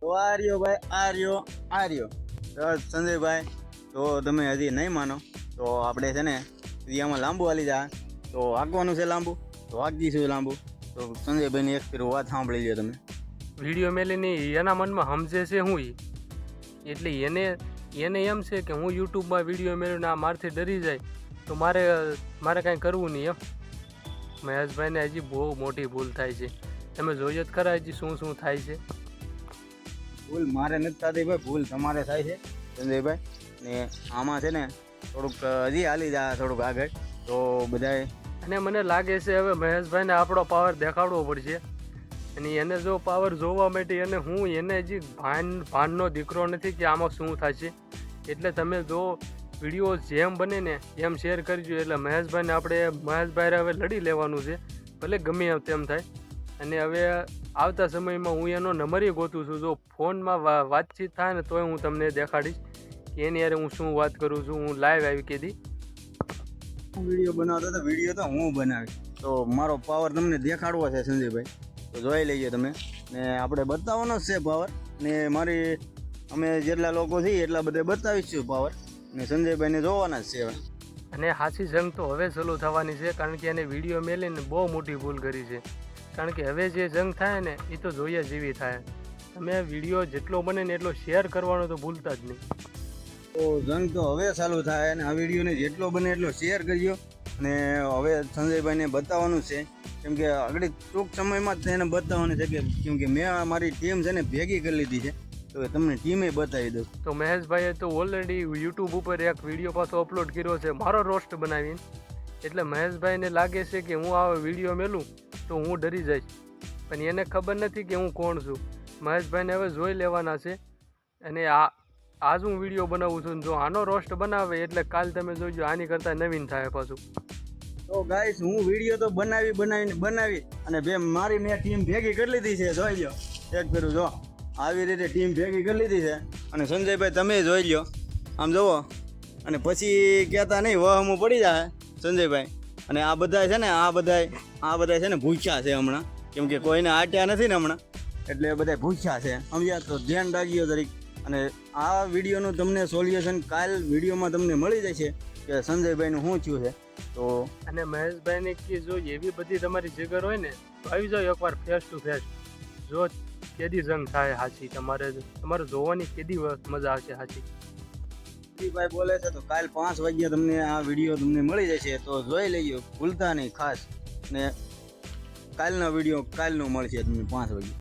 તો આર્યો ભાઈ, આર્યો આર્યો. સંજયભાઈ, તો તમે હજી નહીં માનો. તો આપણે છે ને ક્રિયામાં લાંબુ હાલી જા. તો વાગવાનું છે લાંબુ, તો હાંકીશું લાંબુ. તો સંજયભાઈની એક ફેર વાત સાંભળી લો તમે. વીડિયો મેલીને એના મનમાં સમજે છે હું એટલે એને એને એમ છે કે હું યુટ્યુબમાં વીડિયો મેળવીને આ મારથી ડરી જાય. તો મારે મારે કાંઈ કરવું નહીં એમ. મહેશભાઈને હજી બહુ મોટી ભૂલ થાય છે. તમે જોઈએ જ ખરા હજી શું શું થાય છે. ભૂલ મારે નથી થતી ભાઈ, ભૂલ તમારે થાય છે, સંજયભાઈ. ને આમાં છે ને થોડુંક હજી હાલી જા, થોડુંક આગળ. તો બધાએ અને મને લાગે છે હવે મહેશભાઈને આપણો પાવર દેખાડવો પડશે. અને એને જો પાવર જોવા માટે એને હું એને હજી ભાન, ભાનનો દીકરો નથી કે આમાં શું થશે. એટલે તમે જો વીડિયો જેમ બને ને એમ શેર કરજો. એટલે મહેશભાઈને આપણે, મહેશભાઈ હવે લડી લેવાનું છે. ભલે ગમે તેમ થાય. અને હવે આવતા સમયમાં હું એનો નંબર ગોતું છું. જો ફોનમાં વાતચીત થાય ને તોય હું તમને દેખાડીશ કે એની યારે હું શું વાત કરું છું, હું લાઈવ આવી કીધી વીડિયો બનાવતો હતા વીડિયો તો હું બનાવી તો મારો પાવર તમને દેખાડવો છે સંજયભાઈ. તો જોઈ લઈએ તમે. ને આપણે બતાવવાનો જ છે પાવર ને મારી, અમે જેટલા લોકો છીએ એટલા બધા બતાવીશું પાવર ને સંજયભાઈને જોવાના જ છે હવે. અને હાસી જંગ તો હવે ચાલુ થવાની છે, કારણ કે એને વીડિયો મેલીને બહુ મોટી ભૂલ કરી છે. કારણ કે હવે જે જંગ થાય ને એ તો જોઈએ જેવી થાય. તમે વીડિયો જેટલો બને ને એટલો શેર કરવાનો તો ભૂલતા જ નહીં. તો જંગ તો હવે ચાલુ થાય અને આ વિડીયોને જેટલો બને એટલો શેર કરજો. અને હવે સંજયભાઈને બતાવવાનું છે, કેમ કે આગળ ટૂંક સમયમાં જ એને બતાવવાનું છે કે, કેમ કે મેં મારી ટીમ છે ને, ભેગી કરી લીધી છે. તો તમને ટીમે બતાવી દઉં. તો મહેશભાઈએ તો ઓલરેડી યુટ્યુબ ઉપર એક વીડિયો પાછો અપલોડ કર્યો છે. મારો રોસ્ટ બનાવીને. એટલે મહેશભાઈને લાગે છે કે હું આ વીડિયો મેલું તો હું ડરી જઈશ. પણ એને ખબર નથી કે હું કોણ છું. મહેશભાઈને હવે જોઈ લેવાના છે. અને આ આજ હું વીડિયો બનાવું છું. જો આનો રોસ્ટ બનાવે એટલે કાલ તમે જોજો આની કરતાં નવીન થાય પાછું. તો ગાઈસ હું વીડિયો તો બનાવી બનાવીને બનાવી અને બે મારી મેં ટીમ ભેગી કરી લીધી છે. જોઈ લો એક ફેરું જો. આવી રીતે ટીમ ભેગી કરી લીધી છે. અને સંજયભાઈ તમે જોઈ લો આમ જુઓ અને પછી કહેતા નહીં વહમું પડી જાય સંજયભાઈ. અને આ બધા છે ને, આ બધા આ બધા છે ને ભૂખ્યા છે હમણાં. કેમ કે કોઈને આટ્યા નથી ને હમણાં. એટલે બધા ભૂખ્યા છે. સમજ્યા? તો ધ્યાન રાખજો તરીક અને આ વિડીયોનું તમને સોલ્યુશન કાલ વિડીયોમાં તમને મળી જશે કે સંજયભાઈનું શું થયું છે. તો અને મહેશભાઈને કે જો એવી બધી તમારી જગર હોય ને, તો આવી જાઓ એકવાર ફેસ ટુ ફેસ જો કેદી જંગ થાય હાચી? તમારે તમારે જોવાની કેદી મજા આવશે હાચી. ભાઈ બોલે છે તો કાલ પાંચ વાગ્યા તમને આ વીડિયો તમને મળી જશે, તો જોઈ લેજો, ભૂલતા નહીં, ખાસ. ને કાલનો વીડિયો કાલનો મળશે તમને પાંચ વાગે